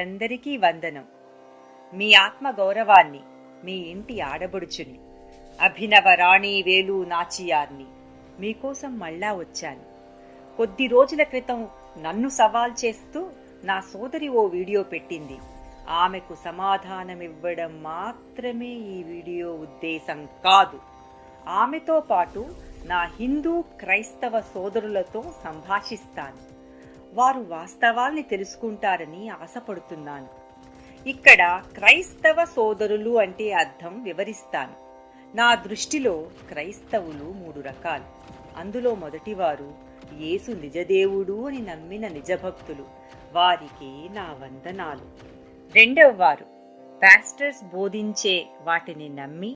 అందరికీ వందనం. మీ ఆత్మ గౌరవాన్ని మీ ఇంటి ఆడబడుచుని అభినవ రాణి వేలు నాచియార్ని మీకోసం మళ్ళా వచ్చాను. కొద్ది రోజుల క్రితం నన్ను సవాల్ చేస్తూ నా సోదరి ఓ వీడియో పెట్టింది. ఆమెకు సమాధానమివ్వడం మాత్రమే ఈ వీడియో ఉద్దేశం కాదు. ఆమెతో పాటు నా హిందూ క్రైస్తవ సోదరులతో సంభాషిస్తాను. వారు వాస్తవాల్ని తెలుసుకుంటారని ఆశపడుతున్నాను. ఇక్కడ క్రైస్తవ సోదరులు అంటే అర్థం వివరిస్తాను. నా దృష్టిలో క్రైస్తవులు మూడు రకాలు. అందులో మొదటివారు యేసు నిజదేవుడు అని నమ్మిన నిజభక్తులు. వారికి నా వందనాలు. రెండవ వారు పాస్టర్స్ బోధించే వాటిని నమ్మి